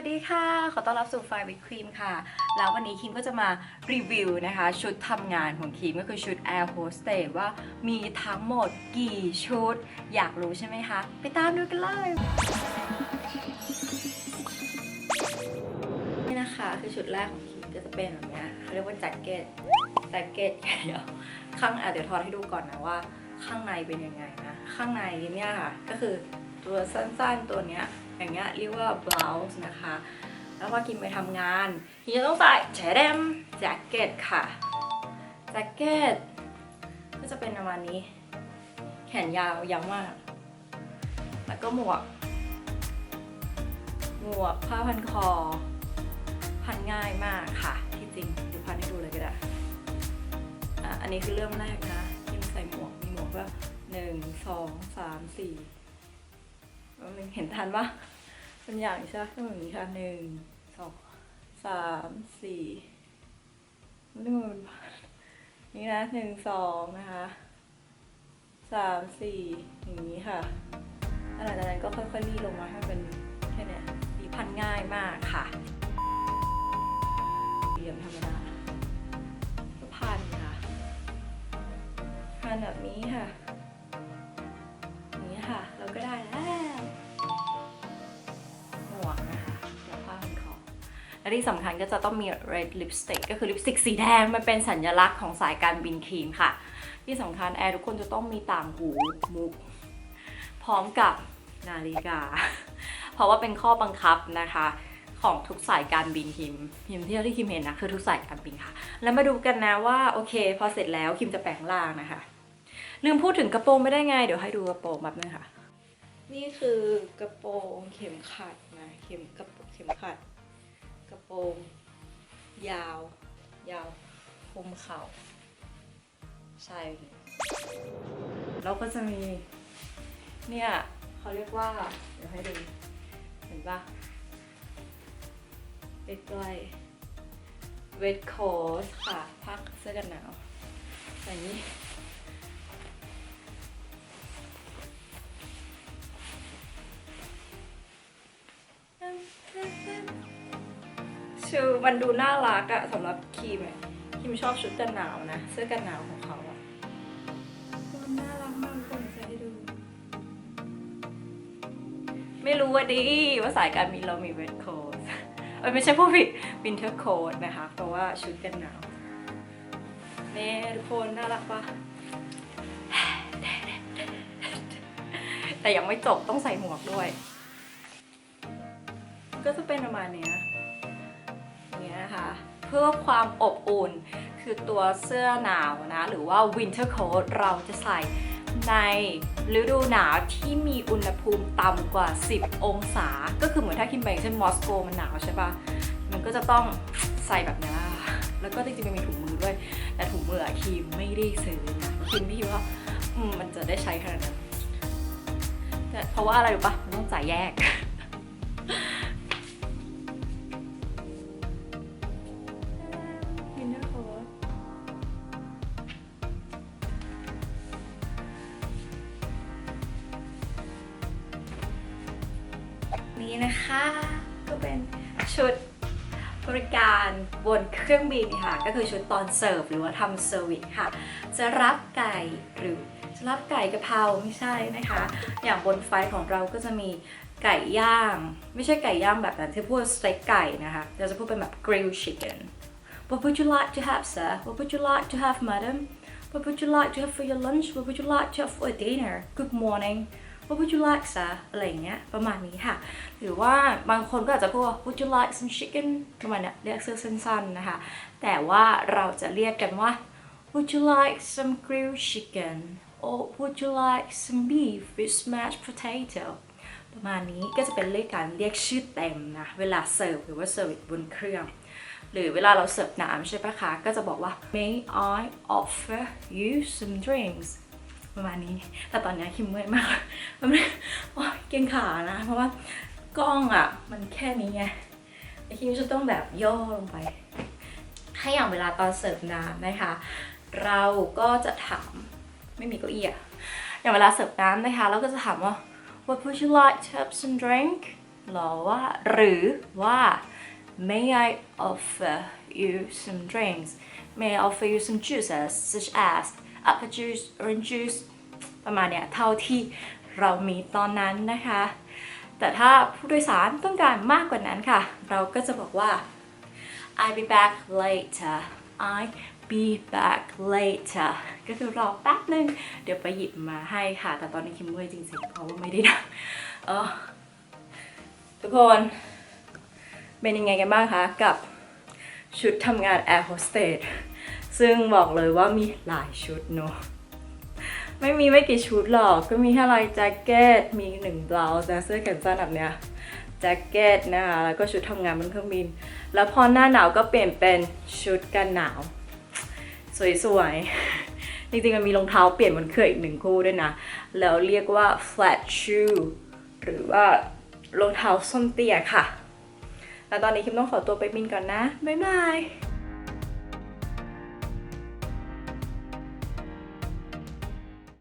วัสดีค่ะ ขอต้อนรับสู่ไฟวิครีมค่ะ แล้ววันนี้คิมก็จะมารีวิวนะคะ ชุดทำงานของคิมก็คือชุด Air Hostess ว่ามีทั้งหมดกี่ชุด อยากรู้ใช่ไหมคะ ไปตามดูกันเลย นี่นะคะ คือชุดแรกของคิมก็จะเป็นแบบนี้เขาเรียกว่าแจ็คเก็ตแจ็คเก็ตเดี๋ยวข้างอะเดี๋ยวทอดให้ดูก่อนนะว่า ข้างในเป็นยังไงนะ ข้างในเนี่ยค่ะ ก็คือ ตัวสั้นๆตัวเนี้ยอย่างเงี้ยเรียกว่า blouse นะคะ แล้วพอกินไปทำงานทีจะต้องใส่แฉเดมแจ็คเก็ตค่ะแจ็คเก็ตก็จะเป็นประมาณนี้ แขนยาวยาวมาก แล้วก็หมวก หมวกผ้าพันคอ พันง่ายมากค่ะ ที่จริงดี๋ยวพันให้ดูเลยก็ได้อะอันนี้คือเริ่มแรกนะที่ใส่หมวกมีหมวกว่าหนึ่งสองสามสี่ แล้วมันเห็นทันปะเป็นอย่างใช่ไหมก็แบบนี้ค่ะหนึ่งสองสามสี่นี่มันเป็นพันนี่นะหนึ่งสองนะคะสามสี่อย่างนี้ค่ะแล้วหลังจากนั้นก็ค่อยๆรีดลงมาให้เป็นแค่เนี้ยสีพันง่ายมากค่ะเหลี่ยมธรรมดาก็พันค่ะพันแบบนี้ค่ะ และที่สำคัญก็จะต้องมี red lipstick ก็คือลิปสติกสีแดง มันเป็นสัญลักษณ์ของสายการบินครีมค่ะ ที่สำคัญแอร์ทุกคนจะต้องมีต่างหูมุก พร้อมกับนาฬิกา เพราะว่าเป็นข้อบังคับนะคะของทุกสายการบินคิมคิมที่ที่คิมเห็นนะคือทุกสายการบินค่ะ แล้วมาดูกันนะว่าโอเค พอเสร็จแล้วคิมจะแปลงร่างนะคะ ลืมพูดถึงกระโปรงไม่ได้ไง เดี๋ยวให้ดูกระโปรงแบบนึงค่ะ นี่คือกระโปรงเข็มขัดนะเข็มกระโปรงเข็มขัด กระโปรง ยาว ยาวคลุมเข่า ใช่เลยแล้วก็จะมี เนี่ยเขาเรียกว่า เดี๋ยวให้ดู เห็นปะใกล้ๆเวทโค้ทค่ะ พักเสื้อกันหนาวใส่นี้ ชื่อมันดูน่ารักอะสำหรับคิมอะคิมชอบชุดกันหนาวนะ เสื้อกันหนาวของเขาอะมันน่ารักมากทุกคนใส่ให้ดู ไม่รู้ว่าดีว่าสายการบินเรามีเวทโค้ทเอ้ยไม่ใช่ผู้ผิดวินเทอร์โค้ทนะคะ เพราะว่าชุดกันหนาวนี่ทุกคนน่ารักปะแต่ยังไม่จบต้องใส่หมวกด้วย ก็จะเป็นประมาณเนี้ยอย่างเงี้ย นะคะ เพื่อความอบอุ่นคือตัวเสื้อหนาวนะ หรือว่า winter coat เราจะใส่ในฤดูหนาวที่มีอุณหภูมิต่ำกว่า 10 องศา ก็คือเหมือนถ้าคิมไปอย่างเช่นมอสโกมันหนาวใช่ปะมันก็จะต้องใส่แบบนี้ค่ะแล้วก็จริงๆมันมีถุงมือด้วย แต่ถุงมืออะคิมไม่ได้ซื้อนะคิมไม่คิดว่ามันจะได้ใช้ขนาดนั้นแต่เพราะว่าอะไรรู้ปะมันต้องจ่ายแยก นี่นะคะ ก็เป็นชุดบริการบนเครื่องบินค่ะ ก็คือชุดตอนเสิร์ฟหรือว่าทำเซอร์วิสค่ะ จะรับไก่หรือจะรับไก่กะเพราไม่ใช่นะคะ อย่างบนไฟของเราก็จะมีไก่ย่าง ไม่ใช่ไก่ย่างแบบนั้นที่พูดสเต็กไก่นะคะเราจะพูดเป็นแบบ grilled chicken What would you like to have, sir? What would you like to have, madam? What would you like to have for your lunch? What would you like to have for dinner? Good morning. What would you like, sir? อะไรเงี้ยประมาณนี้ค่ะ หรือว่าบางคนก็อาจจะพูดว่า Would you like some chicken? ประมาณเนี้ยเรียกเสื้อสั้นๆนะคะ แต่ว่าเราจะเรียกกันว่า Would you like some grilled chicken? Or would you like some beef with mashed potato? ประมาณนี้ก็จะเป็นเรียกการเรียกชื่อเต็มนะเวลาเสิร์ฟหรือว่าเสิร์ฟบนเครื่อง หรือเวลาเราเสิร์ฟน้ำใช่ปะคะ ก็จะบอกว่า May I offer you some drinks ประมาณนี้ แต่ตอนนี้คิมเมื่อยมากมันไม่อ๊ยเกรงขานะ เพราะว่ากล้องอะ มันแค่นี้ไงไอคิมจะต้องแบบย่อลงไป ให้อย่างเวลาตอนเสิร์ฟน้ำนะคะ เราก็จะถามไม่มีเก้าอี้อะอย่างเวลาเสิร์ฟน้ำนะคะ เราก็จะถามว่า What would you like to have some drink หรอว่าหรือว่า may I offer you some drinks may I offer you some juices such as apple juice orange juice ประมาณเนี้ยเท่าที่เรามีตอนนั้นนะคะ แต่ถ้าผู้โดยสารต้องการมากกว่านั้นค่ะ เราก็จะบอกว่า I'll be back later I'll be back later ก็คือรอแป๊บนึง เดี๋ยวไปหยิบมาให้ค่ะ แต่ตอนนี้คิมเมื่อยจริงๆ เพราะว่าไม่ได้นั่งเออทุกคนเป็นยังไงกันบ้างคะกับ ชุดทำงานแอร์โฮสเตสซึ่งบอกเลยว่ามีหลายชุดเนอะไม่มีไม่กี่ชุดหรอกก็มีแค่ลายแจ็คเก็ตมีหนึ่งบลาส์นะเสื้อแขนสั้นแบบเนี้ยแจ็คเก็ตนะคะแล้วก็ชุดทำงานบนเครื่องบิน แล้วพอหน้าหนาวก็เปลี่ยนเป็นชุดกันหนาว สวยๆ จริงๆมันมีรองเท้าเปลี่ยนบนเครื่องอีกหนึ่งคู่ด้วยนะ แล้วเรียกว่า flat shoe หรือว่ารองเท้าส้นเตี้ยค่ะ แล้วตอนนี้คิมต้องขอตัวไปบินก่อนนะ บ๊ายบาย